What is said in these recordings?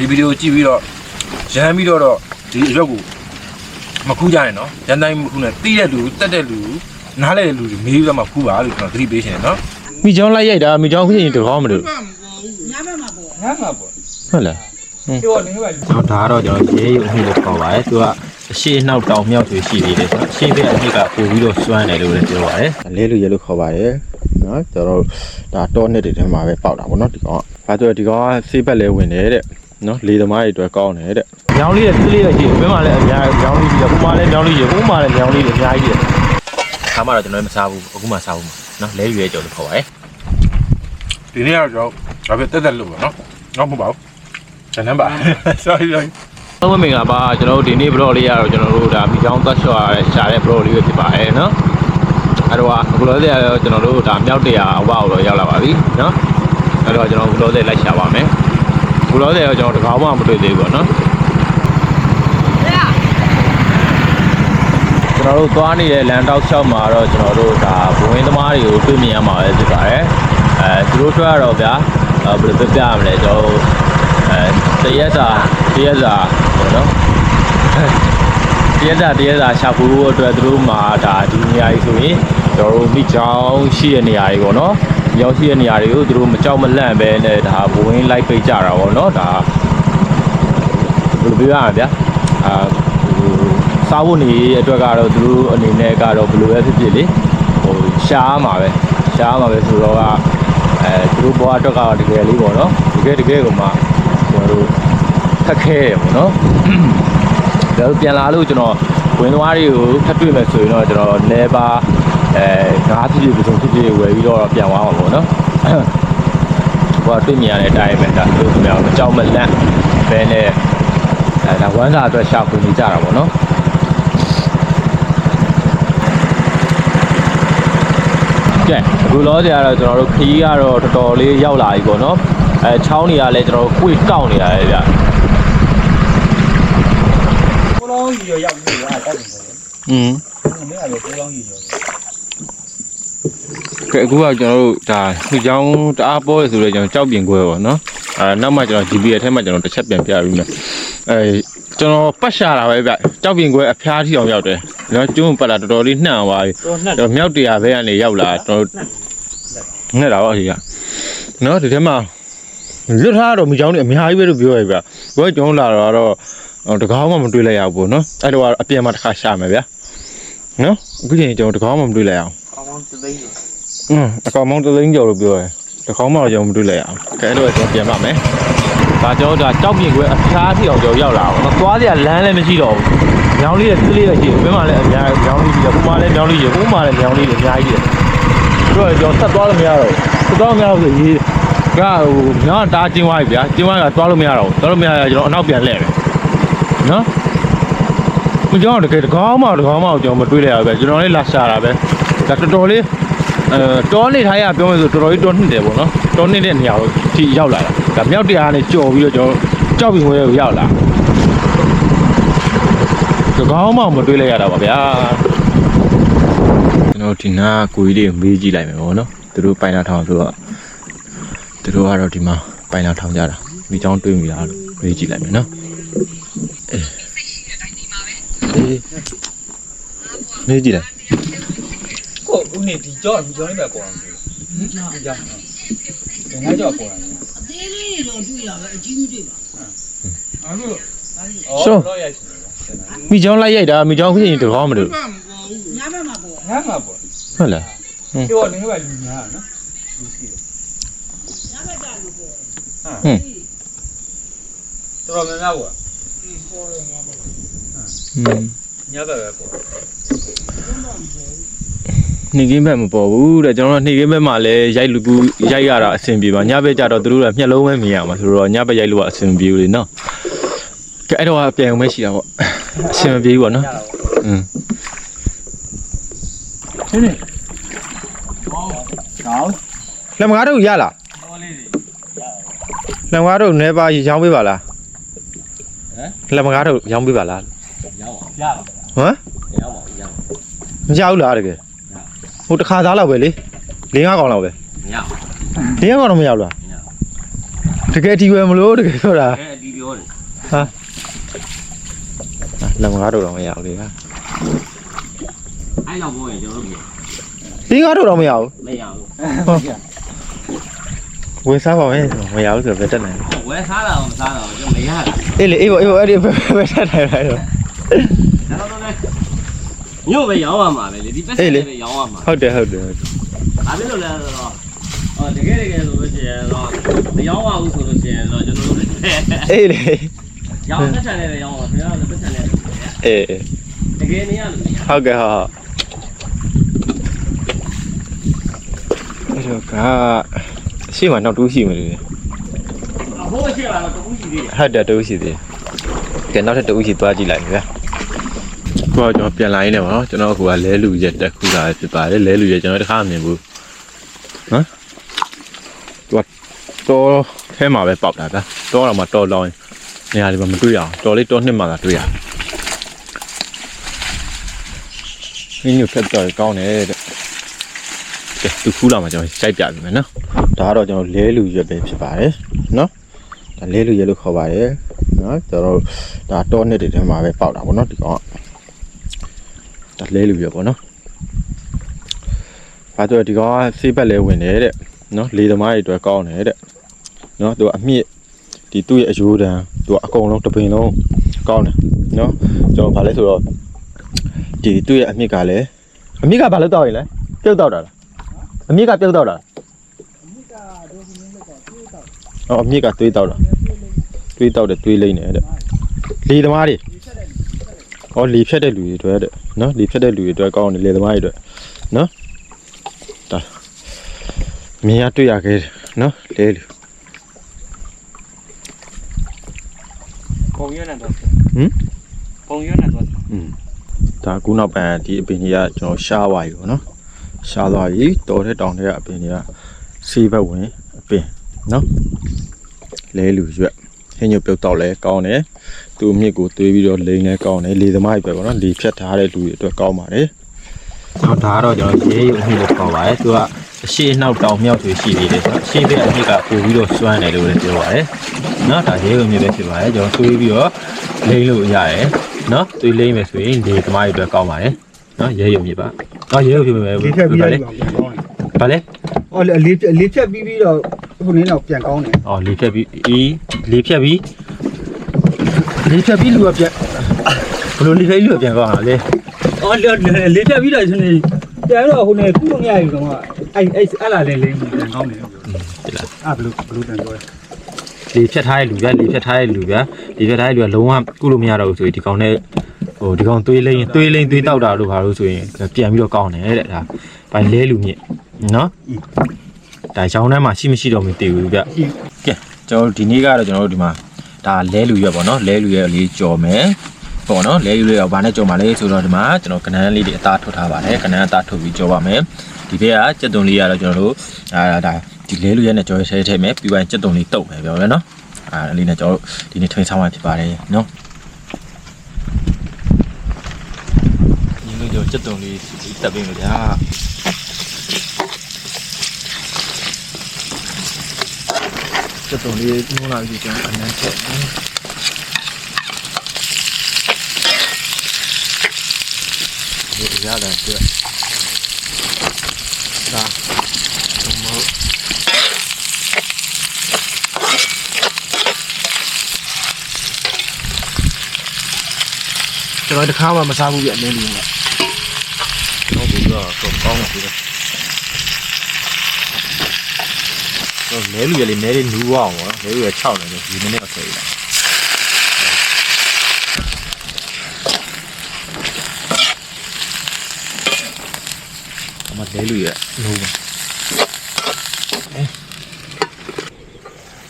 ဒီဗီဒီယိုကြည့်ပြီးတော့ရမ်းပြီးတော့တော့ဒီအရွက်ကိုမခူးကြနဲ့နော်ရန်တိုင်းမခူးနဲ့တီးတဲ့လူတက်တဲ့လူနားလဲတဲ့လူတွေမေးပြီးတော့မှခူးပါလို့ကျွန်တော်သတိပေးရှင်နော်မိချောင်းလိုက်ရိုက်တာမိချောင်းခုရင်တကောင်းမလို့ညဘက်မှာပေါ့ငါမှာပေါ့ဟုတ်လားပြောနေပါကျွန်တော်ဒါကတော့ကျွန်တော်ရဲရုံမှုလို့ခေါ်ပါတယ်သူကအရှိနှောက်တောင်မြောက်တွေရှိနေတယ်ဆိုတော့အရှိတဲ့အဖြစ်ကပို့ပြီးတော့စွမ်းတယ်လို့လည်းပြောပါတယ်လဲလို့ရဲလို့ခေါ်ပါတယ်နော်ကျွန်တော်ဒါတောနှစ်တွေထဲမှာပဲပေါက်တာပေါ့နော်ဒီကောင်ကဘာပြောဒီကောင်ကဆေးဘက်လဲဝင်တယ်တဲ့ နော်လေသမားတွေအတွက်ကောင်းတယ်တဲ့ညောင်းလေးရဲ့သေးလေးရဲ့ရှိဘယ်မှာလဲအများညောင်းလေးကြီးတယ်ဟိုမှာလဲညောင်းလေးကြီးဟိုမှာလဲညောင်းလေးတွေအများကြီးတယ်ခါမှတော့ကျွန်တော်မစားဘူးအခုမှစားဘူးနော်လဲရွေးကြော်လို့ခေါ်ပါတယ်ဒီနေ့ကတော့ကျွန်တော်ဒါပဲတက်တက်လို့ပေါ့နော်တော့မဟုတ်ပါဘူးဇန်နံပါ sorry sorry ဟုတ်ပါမင်္ဂလာပါကျွန်တော်တို့ဒီနေ့ vlog လေးရတော့ကျွန်တော်တို့ဒါမိချောင်းသက်လျှော့ရတဲ့ရှားတဲ့ vlog လေးပဲဖြစ်ပါတယ်နော်အဲ့တော့အခုလောဆယ်ကတော့ကျွန်တော်တို့ဒါမြောက်တရာအဝအောင်တော့ရောက်လာပါပြီနော်အဲ့တော့ကျွန်တော်အခုလောဆယ်လိုက်ရှာပါမယ် အခုလောဆယ်တော့ကျွန်တော်တကောင်းမှမတွေ့သေးဘူးပေါ့နော်ကျွန်တော်တို့သွားနေတဲ့လမ်းတောက်လျှောက်မှာတော့ကျွန်တော်တို့ဒါဘဝင်းသမားတွေကိုတွေ့မြင်ရမှာပဲဖြစ်ပါတယ်အဲသူတို့ထွက်ရတော့ဗျာအဲဘယ်လိုပြပြရမလဲကျွန်တော်တို့အဲတရက်စာတရက်စာပေါ့နော်တရက်တာတရက်တာရှာဖွေဖို့အတွက်သူတို့မှာဒါဒီနေရာကြီးဆိုရင်ကျွန်တော်တို့မိချောင်းရှိတဲ့နေရာကြီးပေါ့နော် မြောက်ရှိတဲ့နေရာတွေကိုသူတို့မကြောက်မလန့်ပဲနဲ့ဒါဘဝင်လိုက်ပိတ်ကြတာပေါ့နော်ဒါဘယ်လိုပြောရမလဲဗျာအာဟိုစားဖို့နေအတွက်ကတော့သူတို့အနေနဲ့ကတော့ဘယ်လိုပဲဖြစ်ဖြစ်လေဟိုရှားမှာပဲရှားမှာပဲဆိုတော့ကအဲသူတို့ဘဝအတွက်ကတော့တကယ်လေးပေါ့နော်တကယ်တကယ်ကိုမှကျွန်တော်တို့ခက်ခဲတယ်ပေါ့နော်ကျွန်တော်ပြန်လာလို့ကျွန်တော်ဝင်သွားတွေကိုထပ်တွေ့မယ်ဆိုရင်တော့ကျွန်တော်လဲပါ အဲငါးဖြစ်ဖြစ်ပစုံဖြစ်ဖြစ်ဝယ်ပြီးတော့ပြန်သွားမှာပေါ့နော်ဟိုကတွေ့မြင်ရတဲ့အတိုင်းပဲဒါသူတို့များမကြောက်မလန့်ပဲနဲ့အဲဒါဝမ်းစာအတွက်ရှာဖွေနေကြတာပေါ့နော်ကဲအခုလောဆရာကတော့ကျွန်တော်တို့ခရီးကတော့တော်တော်လေးရောက်လာပြီပေါ့နော်အဲချောင်းတွေကလည်းကျွန်တော်တို့ကိုယ်ကောက်နေရတယ်ဗျကိုလောကြီးရောရောက်ပြီးတော့တက်တယ်ပေါ့อืมမင်းကလည်းကိုလောကြီးရောကဲ အခုကကျွန်တော်တို့ဒါလူချောင်းတအားပေါ်ရဆိုတော့ကျွန်တော်ကြောက်ပြင်ခွဲပေါ့နော်အဲနောက်မှကျွန်တော် GB အထက်မှာကျွန်တော်တစ်ချက်ပြန်ပြပြီးမယ်အဲကျွန်တော်ပတ်ရှာတာပဲဗျကြောက်ပြင်ခွဲအဖျားထီအောင်ရောက်တယ်ကျွန်တော်ကျွန်းပတ်လာတော်တော်လေးနှံ့သွားပြီတော့နှက်ကျွန်တော်မြောက်တရားဘဲကနေရောက်လာကျွန်တော်ငှက်တာပါအကြီးကနော်ဒီထဲမှာလွတ်ထားတော့မိချောင်းတွေအများကြီးပဲလို့ပြောရပြဘယ်ကျွန်တော်လာတော့တော့တကောင်းမှမတွေ့လိုက်ရဘူးပေါ့နော်အဲ့တော့အပြင်မှာတစ်ခါရှာမယ်ဗျာနော်အခုချိန်ကျွန်တော်တကောင်းမှမတွေ့လိုက်ရအောင်ကောင်းကောင်းသသိန်းရော อืมအကောင်မောင်းတသိန်းကျော်လို့ပြောတယ်။တစ်ခေါင်းမှတော့ကျွန်တော်မတွေ့လိုက်ရအောင်။ကဲအဲ့တော့ကျွန်တော်ပြန်ပါမယ်။ဒါကျွန်တော်ဒါကြောက်ပြင်ခွဲအဖျားထီအောင်ကျွန်တော်ရောက်လာအောင်။နော်သွားစရာလမ်းလည်းမရှိတော့ဘူး။ညောင်းလေးရဲ့သေးလေးရဲ့ရှိတယ်။ဘယ်မှာလဲအများညောင်းလေးရှိတယ်။ဟိုမှာလည်းညောင်းလေးရှိတယ်။ဟိုမှာလည်းညောင်းလေးတွေအများကြီးတယ်။တို့ကျွန်တော်ဆက်သွားလို့မရတော့ဘူး။ဆက်သွားလို့မရတော့ဘူးရေကဟိုညောင်းတားကျင်းသွားပြီဗျာ။ကျင်းသွားတာသွားလို့မရတော့ဘူး။သွားလို့မရရင်ကျွန်တော်အနောက်ပြန်လှည့်မယ်။နော်။ကျွန်တော်တကယ်တကောင်းမှတကောင်းမှကျွန်တော်မတွေ့လိုက်ရဘူးဗျ။ကျွန်တော်လေးလာရှာတာပဲ။ဒါတော်တော်လေး အဲတောနေထိုင်ရပြောမယ်ဆိုတော်တော်ကြီးတောနှစ်တယ်ပေါ့နော်တောနှစ်တဲ့နေရာကိုဒီရောက်လာတာဒါမြောက်တရားကနေကြော်ပြီးတော့ကျွန်တော်ကြောက်ပြီးဝင်ကိုရောက်လာတကောင်းမှမတွေးလိုက်ရတာပါဗျာကျွန်တော်ဒီနာကိုကြီးလေးမေးကြည့်လိုက်မယ်ပေါ့နော်သူတို့ပိုင်လာထောင်ဆိုတော့သူတို့ကတော့ဒီမှာပိုင်လာထောင်ကြတာမိချောင်းတွေးမိလားလို့မေးကြည့်လိုက်မယ်နော်အေးမေးကြည့်လိုက်ကို ဦးနေဒီကြောဒီကြောလေးပဲပေါ်အောင်ဟင်ကြောက်ကြောက်ငါကြောက်ပေါ်အောင်အသေးလေးတွေတော့တွေ့ရပဲအကြီးကြီးတွေ့ပါအခုရှော့တော့ရိုက်ရှင်မိချောင်းလိုက်ရိုက်တာမိချောင်းခုရင်တကောင်းမလို့ညဘက်မှာပေါ့ငါမှာပေါ့ဟုတ်လားပြောနေကလူများနော်လူစီညဘက်ကြလို့ပေါ့ဟွန်းတော်တော်များများပေါ့อืมညဘက်ပဲပေါ့ နေကင်းဘက်မပေါ်ဘူးတဲ့ကျွန်တော်တို့နေကင်းဘက်မှာလည်းရိုက်လူကူရိုက်ရတာအဆင်ပြေပါညဘက်ကျတော့သူတို့ကမျက်လုံးပဲမြင်ရမှာဆိုတော့ညဘက်ရိုက်လို့ကအဆင်ပြေဘူးလေနော်ကဲအဲ့တော့အပြန်အောင်ပဲရှိတာပေါ့အဆင်မပြေဘူးပေါ့နော်ရတာပေါ့อืมဟင်းနေဟောကောင်းလက်မကားတို့ရလားမောလေးတွေလက်မကားတို့နဲပါရောင်းပေးပါလားဟမ်လက်မကားတို့ရောင်းပေးပါလားရပါရပါဟမ်ရပါရပါမကြောက်လားတကယ် ဟိုတစ်ခါသားလောက်ပဲလေ၄၅កောင်လောက်ပဲရပါ၄၅កောင်တော့မရောက်လားမရောက်တကယ်ဒီဝယ်မလို့တကယ်ပြောတာအဲဒီပြောတယ်လက်ငါးတို့တော့မရဘူးလေကအဲ့လောက်ပြောရင်ကျွန်တော်တို့ဒီငါးတို့တော့မရဘူးမရဘူးဝယ်စားပါမယ်မရဘူးဆိုတော့ဘယ်တက်နိုင်လဲဝယ်စားတာမစားတာကျွန်တော်မရတာအေးလေအေးပေါ့အေးပေါ့အဲ့ဒီဘယ်ဘယ်တက်နိုင်လဲတော့ဒါတော့လည်း ညို့ပဲရောင်းရမှာပဲလေဒီပတ်စံပဲရောင်းရမှာဟုတ်တယ်ဟုတ်တယ်ဒါဖြစ်လို့လဲဆိုတော့အော်တကယ်တကယ်ဆိုလို့ရှိရင်တော့မရောင်းရဘူးဆိုလို့ရှိရင်တော့ကျွန်တော်တို့အေးလေရောင်းပတ်စံနဲ့ပဲရောင်းရခင်ဗျားတို့ပတ်စံနဲ့အေးတကယ်နေရလို့ဟုတ်ကဲ့ဟုတ်အဲ့တော့ကအရှိမနောက်တူးရှိမလို့အဖိုးရှိလာတော့တူးရှိသေးတယ်ဟုတ်တယ်တူးရှိသေးတယ်ကဲနောက်ထပ်တူးရှိသွားကြည့်လိုက်ဗျာ ကိုကကျွန်တော်ပြန်လာရင်းနဲ့ပါနော်ကျွန်တော်ကလဲလူရက်တက်ခုလာဖြစ်ပါတယ်လဲလူရက်ကျွန်တော်တခါမမြင်ဘူးဟမ်သူကတော့ထဲမှာပဲပေါက်တာဗျာတော့တော့မှတော်လောင်းနေရာလေးမှာမတွေ့ရအောင်တော်လေးတော့နှစ်မှသာတွေ့ရမင်းတို့ဖက်တော့ကောင်းတယ်တဲ့ကဲသူခူးလာမှာကျွန်တော်စိုက်ပြပြီမယ်နော်ဒါကတော့ကျွန်တော်လဲလူရက်ပဲဖြစ်ပါတယ်နော်ဒါလဲလူရက်လို့ခေါ်ပါတယ်နော်ကျွန်တော်ဒါတော့နှစ်တွေထဲမှာပဲပေါက်တာပေါ့နော်ဒီကောင်က ဒါလဲလူရက်ပေါ့နော်ဘာလို့ဒီကောင်ကဆေးဘက်လဲဝင်တယ်တဲ့နော်လေသမားတွေအတွက်ကောင်းတယ်တဲ့နော်သူကအမြင့်ဒီသူ့ရဲ့အယိုးတန်းသူကအကုန်လုံးတစ်ပင်လုံးကောင်းတယ်နော်ကျွန်တော်ဗာလဲဆိုတော့ဒီသူ့ရဲ့အမြင့်ကလည်းအမြင့်ကဘာလို့တောက်ရင်လဲပြုတ်တောက်တာလားအမြင့်ကပြုတ်တောက်တာလားအော်အမြင့်ကသွေးတောက်တာသွေးတောက်တယ်သွေးလိမ့်တယ်တဲ့လေသမားတွေ ဟောလေဖြတ်တဲ့လူတွေအတွက်တဲ့နော်လေဖြတ်တဲ့လူတွေအတွက်ကောင်းတယ်လေသမားတွေအတွက်နော်ဒါမြင်ရတွေ့ရခဲ့တယ်နော်လေလူပုံရွက်နဲ့တော့ဟမ်ပုံရွက်နဲ့တော့ဒါကူနောက်ပန်ဒီအပင်ကြီးကကျွန်တော်ရှားသွားပြီပေါ့နော်ရှားသွားပြီတော်တဲ့တောင်တွေကအပင်ကြီးကစီးဘက်ဝင်အပင်နော်လဲလူရွက် ဟင်းညုတ်ပြုတ်တော့လဲကောင်းတယ်သူ့အမြစ်ကိုသွေးပြီးတော့လိန်လဲကောင်းတယ်လေသမားကြီးပဲပေါ့နော်လေဖြတ်ထားတဲ့လူတွေအတွက်ကောင်းပါတယ်ကျွန်တော်ဒါကတော့ကျွန်တော်ရေးရုံအမြစ်လို့ခေါ်ပါတယ်သူကအရှိအနောက်တောင်မြောက်ဆိုရှိသေးတယ်ဆိုတော့အရှိဘက်အမြစ်ကပို့ပြီးတော့စွမ်းတယ်လို့လည်းပြောပါတယ်နော်ဒါရေးရုံအမြစ်ပဲဖြစ်ပါတယ်ကျွန်တော်သွေးပြီးတော့လိန်လို့ရတယ်နော်သွေးလိမ့်မယ်ဆိုရင်ဒီသမားတွေအတွက်ကောင်းပါတယ်နော်ရဲရုံမြစ်ပါနော်ရဲရုံဖြစ်မယ်လေးဖြတ်ပြီးဗာတော့လေပြန်ကောင်းတယ်ဗာလေ။အော်လေးလေးဖြတ်ပြီးပြီးတော့ခုနင်းတော့ပြန်ကောင်းတယ်အော်လေးဖြတ်ပြီးအေး လေးဖြတ်ပြီးလေးဖြတ်ပြီးလူကပြန်ဘလို့လေးဖြတ်ပြီးလူကပြန်ကောင်းတာလေ။အော်လေးဖြတ်ပြီးတော့ရှင်နေပြန်တော့ဟိုနေကုလို့မရဘူးတော့အဲ့အဲ့အဲ့လာလေးလေးပြန်ကောင်းတယ်လို့ပြောဒီလား။အဲ့ဘလူးဘလူးတန်ပြောတယ်လေးဖြတ်ထားတဲ့လူဗျာလေးဖြတ်ထားတဲ့လူဗျာလေးဖြတ်ထားတဲ့လူကလုံးဝကုလို့မရတော့ဘူးဆိုရင်ဒီကောင်နဲ့ဟိုဒီကောင်သွေးလိမ့်သွေးလိမ့်သွေးတောက်တာလို့ဘာလို့ဆိုရင်ပြန်ပြီးတော့ကောင်းတယ်တဲ့ဒါပိုင်လဲလူမြင့်နော်ဒါရောင်းထဲမှာရှိမရှိတော့မသိဘူးဗျ ကဲကျွန်တော်တို့ဒီနေ့ကတော့ကျွန်တော်တို့ဒီမှာဒါလဲလူရွက်ပေါ့နော်လဲလူရွက်လေးကြော်မယ်ပေါ့နော်လဲလူရွက်ရောဘာနဲ့ကြော်မှာလဲဆိုတော့ဒီမှာကျွန်တော်ကနန်းလေးတွေအသားထုတ်ထားပါတယ်ကနန်းအသားထုတ်ပြီးကြော်ပါမယ်ဒီဘက်ကကြက်သွန်လေးကတော့ကျွန်တော်တို့အာဒါဒီလဲလူရွက်နဲ့ကြော်ရဲထဲထည့်မယ်ပြီးရင်ကြက်သွန်လေးတုပ်မယ်ပြောလဲနော်အာလေးနဲ့ကျွန်တော်တို့ဒီနေ့ထိန်းဆောင်ရဖြစ်ပါတယ်နော်ညီတို့ကြော်ကြက်သွန်လေးတက်ပေးမယ်ဗျာ စက်တုံလေးနှိုးလာပြီးကျွန်တော်အနံ့ချက်ဒီရတာပြည့်ဒါသမုတ်ကျွန်တော်တခါမှမစားဘူးပြအမင်းလေးကကျွန်တော်ကတော့ကောင်းတယ်ပြည့် တော့လဲလူရလေးနဲလေးနူးအောင်ပေါ့လဲလူရ6နေတယ်ဒီနည်းနဲ့ဆွဲရအမလဲလူရနူးပါ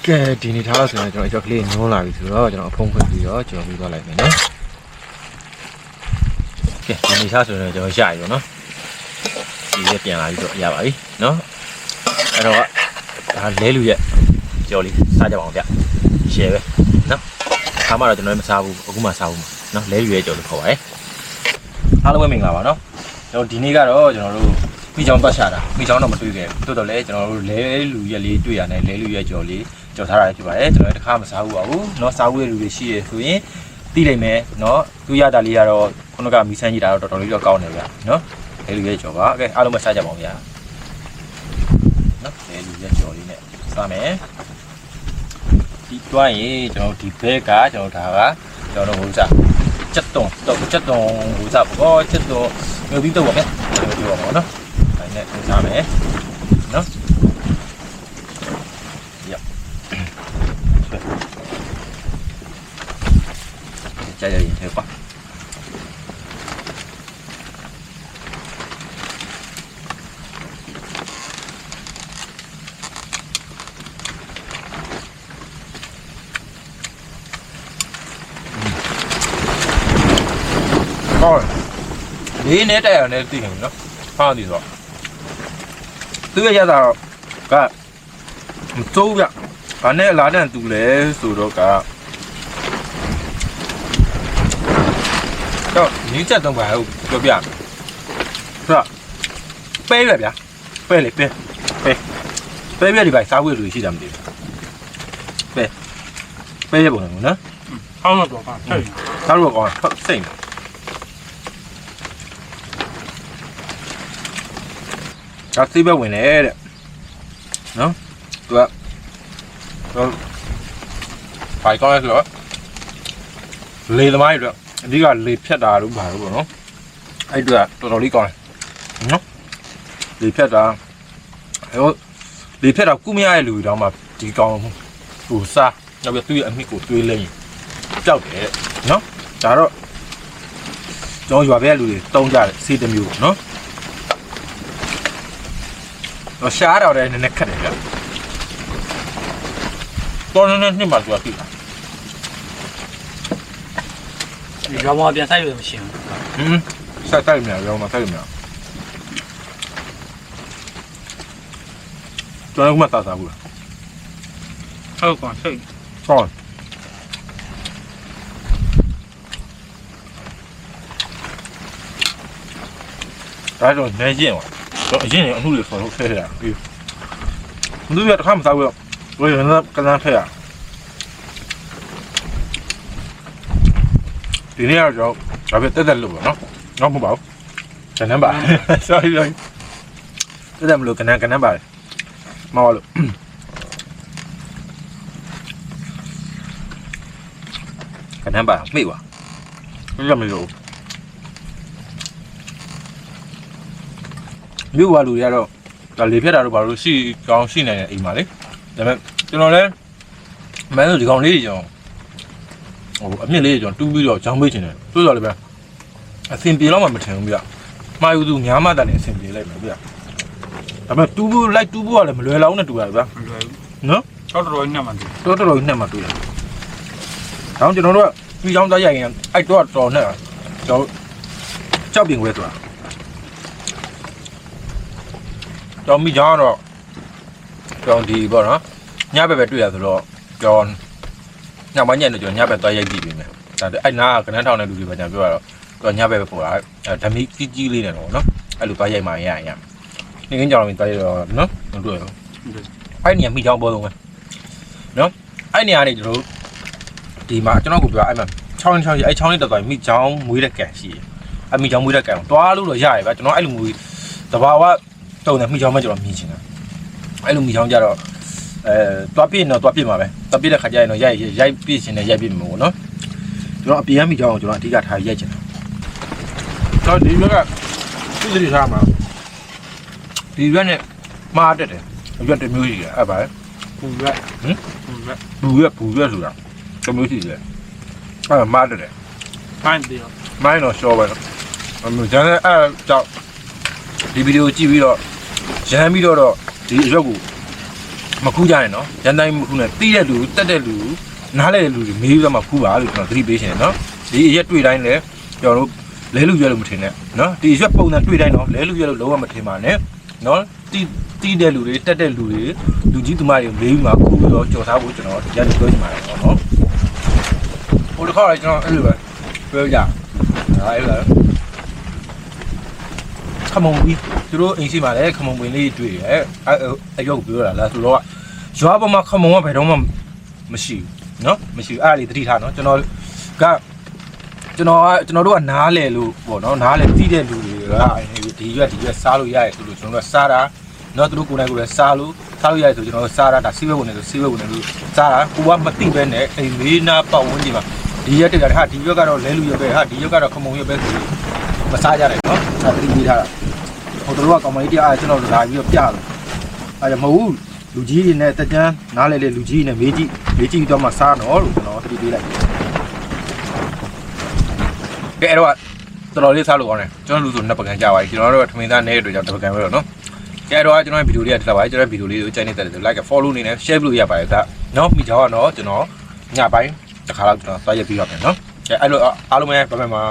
ကဲဒီနေ့ထားလို့ဆိုရင်ကျွန်တော်အချက်ကလေးညှိုးလာပြီဆိုတော့ကျွန်တော်အဖုံးဖွင့်ပြီးတော့ကျွန်တော်ပြီးသွားလိုက်မယ်နော်ကဲဒီနေ့ထားဆိုရင်ကျွန်တော်ရရပြီနော်ဒီရက်ပြန်လာပြီးတော့ရပါပြီနော်အဲ့တော့ ဒါလဲလူရဲ့ကြော်လေးစားကြပါအောင်ဗျရှယ်ပဲနော်ခါမှတော့ကျွန်တော်မစားဘူးအခုမှစားဘူးနော်လဲလူရဲ့ကြော်လို့ခေါ်ပါတယ်အားလုံးပဲမင်္ဂလာပါနော်ကျွန်တော်ဒီနေ့ကတော့ကျွန်တော်တို့ပြီးချောင်းပတ်ချတာပြီးချောင်းတော့မတွေ့ခဲ့ဘူးတိုးတော့လဲကျွန်တော်တို့လဲလူရက်လေးတွေ့ရတယ်လဲလူရက်ကြော်လေးကြော်ထားတာဖြစ်ပါတယ်ကျွန်တော်တခါမစားဘူးပါဘူးနော်စားဘူးတဲ့လူတွေရှိရဆိုရင်သိနိုင်မယ်နော်သူရတာလေးကတော့ခုနကမီဆန်းကြီးတာတော့တော်တော်လေးတော့ကောင်းတယ်ဗျနော်လဲလူရက်ကြော်ပါအဲအားလုံးပဲစားကြပါအောင်ဗျနော်လဲလူရက်ကြော်လေး စမယ်ဒီတွိုင်းရေကျွန်တော်ဒီဘက်ကကျွန်တော်ဒါကကျွန်တော်ဟိုစားချက်တုံတော့ချက်တုံဟိုစားပေါ့ချက်တော့မျိုးပြီးတော့ပေါ့ဗျာဒီပေါ့နော်ဒါနဲ့ဟိုစားမယ် လေးနဲ့တက်ရတဲ့သိရင်နော်ဟာဒီတော့သူရရတာကမစိုးပြဘာနဲ့လာတဲ့သူလဲဆိုတော့ကတော့နီးချက်တော့ပါဟုတ်ပြောပြဆိုတော့ပဲရဗျာပဲလေပဲပဲပဲပြဒီပါစားဝဲလူရှိတာမသိဘူးပဲပဲရပုံနော်ဟောင်းတော့ပါဆက်စားလို့ကောင်းဖတ်စိတ် ဒါသိပဲဝင်လေတဲ့နော်သူကတော့ဖိုင်ကောင်းလဲဆိုတော့လေသမားတွေတော့အဓိကလေဖြတ်တာလို့ပါလို့ပေါ့နော်အဲ့အတွက်တော်တော်လေးကောင်းတယ်နော်လေဖြတ်တာဟိုလေဖြတ်တာကုမရတဲ့လူတွေတောင်မှဒီကောင်းဟိုစားနောက်ပြီးသူ့ရဲ့အမိကိုတွေးလဲရင်ကြောက်တယ်နော်ဒါတော့ကျွန်တော်ရွာဘက်ကလူတွေတုံးကြတယ်စေးတစ်မျိုးပေါ့နော် တော့ရှားတော့လည်းနည်းနည်းခက်တယ်ဗျတော်နေနေနှစ်မှသူကပြီရွာမှာပြန်ဆိုင်လို့မရှိဘူးဟင်းဆက်တိုက်မြရောမတိုက်မြကျွန်တော်ကမှတာတာဘူးလားဟုတ်ကောဆက်ဆောင်းဒါတော့နေရင်ပါ တော့အရင်ကအမှုတွေဆော်လို့ဖဲရပြီဘယ်လိုရတခါမစားဘူးဘယ်ရနကနန်းဖဲရဒီနေ့ကတော့ဒါပဲတက်တက်လို့ပေါ့နော်တော့မဟုတ်ပါဘူးကနန်းပါ sorry sorry တက်တက်မလို့ကနန်းကနန်းပါမဟုတ်လို့ကနန်းပါမိပါဘယ်လိုမလို့ မြို့ဝလူတွေကတော့ဒါလေဖြတ်တာတော့ဘာလို့ရှိကောင်းရှိနေတယ်အိမ်မှာလေဒါပေမဲ့ကျွန်တော်လည်းမန်းတို့ဒီကောင်လေးတွေကျွန်တော်ဟိုအမြင့်လေးတွေကျွန်တော်တူးပြီးတော့ကြောင်းပေးချင်တယ်တိုးတော်လည်းပဲအစင်ပြေတော့မှမထင်ဘူးဗျမှာယူသူများမှတန်နေအစင်ပြေလိုက်မယ်ဗျဒါပေမဲ့တူးဖို့လိုက်တူးဖို့ကလည်းမလွယ်လောက်နဲ့တူတာဗျမလွယ်ဘူးနော်တော်တော်နဲ့မှန်တယ်တော်တော်ကြီးနဲ့မှတွေ့တယ်။ဒါကြောင့်ကျွန်တော်တို့ကပြီးချောင်းသားရိုက်ရင်အဲ့တော့တော်နဲ့ကျွန်တော်ကြောက်ပြင်ခွဲဆိုတာကျွန် တော်မိချောင်းကတော့ကျွန်တော်ဒီပေါ့နော်ညဘက်ပဲတွေ့ရဆိုတော့ကျွန်တော်ညမညက်နဲ့ကျွန်တော်ညဘက်သွားရိုက်ကြည့်ပြီမယ်။ဒါအဲ့နာကကနန်းထောင်တဲ့လူတွေပဲကျွန်တော်ပြောရတော့ကျွန်တော်ညဘက်ပဲပေါ်တာဓမီကြီးကြီးလေးနဲ့တော့နော်အဲ့လိုသွားရိုက်မှရရရ။နေကင်းကြောင်ရင်သွားရိုက်တော့နော်မတွေ့ဘူး။အဲ့နေရာမိချောင်းပေါ်တော့ပဲအဲ့နေရာနေကျွန်တော်တို့ဒီမှာကျွန်တော်ကိုပြောအဲ့မှာချောင်းချောင်းကြီးအဲ့ချောင်းလေးတက်သွားမိချောင်းမွေးတဲ့ကန်ရှိတယ်အဲ့မိချောင်းမွေးတဲ့ကန်ကိုတွားလို့တော့ရရပဲကျွန်တော်အဲ့လိုမွေးတဘာဝ တုံတယ်မိချောင်းမှကျွန်တော်မြင်ချင်တာအဲ့လိုမိချောင်းကြတော့အဲတွားပြည့်တော့တွားပြည့်မှာပဲတွားပြည့်တဲ့ခါကျရင်တော့ရိုက်ရိုက်ပြည့်ချင်တယ်ရိုက်ပြည့်မှာပေါ့နော်ကျွန်တော်အပြင်မိချောင်းကိုကျွန်တော်အဓိကထားရိုက်ချင်တာတော့ဒီဘက်ကပြည်သူထားမှာဒီဘက်နဲ့မှားတက်တယ်အရွက်တစ်မျိုးကြီးအဲ့ပါပူရက်ဟမ်ပူရက်ဘူးရဘူးရဆိုတာတမျိုးရှိတယ်အဲ့မားတယ်ဖိုင်းတယ်မိုင်းတော့ရှော့ပဲအမေကျန်တဲ့အဲ့ကြောင့်ဒီဗီဒီယိုကြည့်ပြီးတော့ ရမ်းပြီးတော့တော့ဒီအရွက်ကိုမခူးကြနဲ့နော်ရန်တိုင်းမခူးနဲ့တီးတဲ့လူတက်တဲ့လူနားလဲတဲ့လူတွေမေးပြီးတော့မှခူးပါလို့ကျွန်တော်သတိပေးရှင်နော်ဒီအရက်တွေ့တိုင်းလည်းကျွန်တော်တို့လဲလူရွက်လို့မထင်နဲ့နော်ဒီအရွက်ပုံစံတွေ့တိုင်းတော့လဲလူရွက်လို့လုံးဝမထင်ပါနဲ့နော်တီးတီးတဲ့လူတွေတက်တဲ့လူတွေလူကြီးသူမတွေမေးပြီးမှခူးပြီးတော့ကြော်ထားဖို့ကျွန်တော်ရန်ပြောချင်ပါတယ်ပေါ့နော်ဟိုတစ်ခါလည်းကျွန်တော်အဲ့လိုပဲပြောကြအဲ့လိုခမုံပြီး သူတို့အိမ်ရှိမှာလည်းခမုံပင်လေးတွေ့ရဲအဲ့အရုပ်ပြောတာလားဆိုတော့ရွာပေါ်မှာခမုံကဘယ်တော့မှမရှိဘူးနော်မရှိဘူးအဲ့ဒါလေးသတိထားနော်ကျွန်တော်ကကျွန်တော်ကကျွန်တော်တို့ကနားလေလို့ပေါ့နော်နားလေသိတဲ့လူတွေကဒီရွက်ဒီရွက်စားလို့ရရဲဆိုလို့ကျွန်တော်တို့ကစားတာနော်သူတို့ကိုယ်တိုင်ကိုယ်လည်းစားလို့စားလို့ရရဲဆိုကျွန်တော်တို့စားတာဒါစီးဝဲဝင်နေဆိုစီးဝဲဝင်နေလို့စားတာကိုကမသိပဲနဲ့အိမ်လေးနာပတ်ဝန်းကျင်မှာဒီရက်တက်တာဟာဒီရွက်ကတော့လဲလူရွက်ပဲဟာဒီရွက်ကတော့ခမုံရွက်ပဲဆိုလို့မစားကြတယ်နော်ဒါသတိပေးထားတာ ဟိုတို့ကကောင်မလေးတရားကျွန်တော်တို့လာပြီးတော့ပြတယ်အဲ့ဒါမဟုတ်ဘူးလူကြီးတွေနဲ့တက်ကြမ်းနားလေလေလူကြီးတွေနဲ့မေးကြည့်မေးကြည့်တော့မှစားတော့လို့ကျွန်တော်သတိပေးလိုက်တယ်ကဲအဲ့တော့တော်တော်လေးစားလို့ကောင်းတယ်ကျွန်တော်လူဆိုနှစ်ပကံကြပါပြီကျွန်တော်တို့ကထမင်းသားနေတဲ့အတွက်ကြောင့်တစ်ပကံပဲတော့နော်ကဲအဲ့တော့ကျွန်တော်ဗီဒီယိုလေးကတက်လာပါပြီကျွန်တော်ဗီဒီယိုလေးကိုကြိုက်နေတဲ့တဲ့ like follow နေနဲ့ share လုပ်ရပါတယ်ဗျနော်မိချောင်းကတော့ကျွန်တော်ညပိုင်းတစ်ခါတော့ကျွန်တော်သွားရက်ပြီးတော့ပြန်နော်ကဲအဲ့လိုအားလုံးပဲဘယ်မှာ